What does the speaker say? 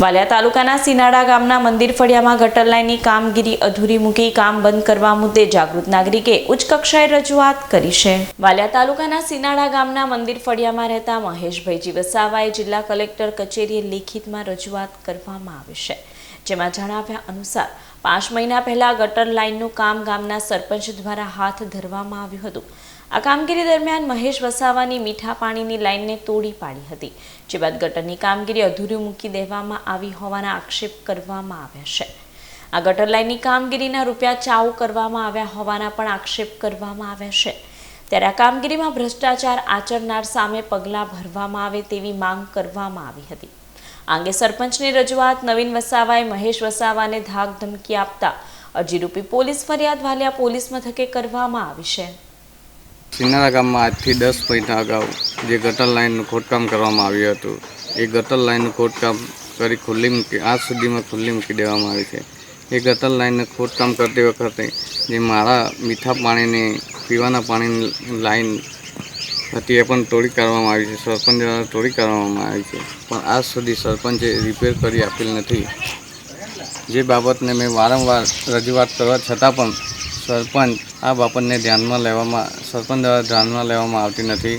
વાલિયા તાલુકાના સિનાડા ગામના મંદિર ફળિયામાં ગટર લાઇનની કામગીરી અધૂરી મૂકી કામ બંધ કરવા મુદ્દે જાગૃત નાગરિકે ઉચ્ચ કક્ષાએ રજૂઆત કરી છે. વાલિયા તાલુકાના સિનાડા ગામના મંદિર ફળિયામાં રહેતા મહેશભાઈજી વસાવાએ જિલ્લા કલેક્ટર કચેરીએ લેખિતમાં રજૂઆત કરવામાં આવી છે. જેમાં જણાવ્યા અનુસાર, પાંચ મહિના પહેલા ગટર લાઇનનું કામ ગામના સરપંચ દ્વારા હાથ ધરવામાં આવ્યું હતું. આ કામગીરી દરમિયાન મહેશ વસાવાની મીઠા પાણીની લાઇનને તોડી પાડી હતી, જે બાદ ગટરની કામગીરી અધૂરી મૂકી દેવામાં આવી હોવાના આક્ષેપ કરવામાં આવ્યા છે. આ ગટર લાઇનની કામગીરીના રૂપિયા ચાઉ કરવામાં આવ્યા હોવાના પણ આક્ષેપ કરવામાં આવ્યા છે. ત્યારે આ કામગીરીમાં ભ્રષ્ટાચાર આચરનાર સામે પગલાં ભરવામાં આવે તેવી માંગ કરવામાં આવી હતી. આ અંગે સરપંચની રજૂઆત નવીન વસાવાએ મહેશ વસાવાને ધાક ધમકી આપતા અરજીરૂપી પોલીસ ફરિયાદ વાલિયા પોલીસ મથકે કરવામાં આવી છે. સિનારા ગામમાં આજથી દસ મહિના અગાઉ જે ગટર લાઇનનું ખોદકામ કરવામાં આવ્યું હતું, એ ગટર લાઇનનું ખોદકામ કરી ખુલ્લી મૂકી, આજ સુધીમાં ખુલ્લી મૂકી દેવામાં આવી છે. એ ગટર લાઇનને ખોદકામ કરતી વખતે જે મારા મીઠા પાણીની, પીવાના પાણીની લાઇન હતી, એ પણ તોડી કાઢવામાં આવી છે સરપંચ દ્વારા તોડી કાઢવામાં આવી છે. પણ આજ સુધી સરપંચે રિપેર કરી આપેલ નથી. જે બાબતને મેં વારંવાર રજૂઆત કરવા છતાં પણ સરપંચ આ બાબતને ધ્યાનમાં લેવામાં સરપંચ દ્વારા ધ્યાનમાં લેવામાં આવતી નથી.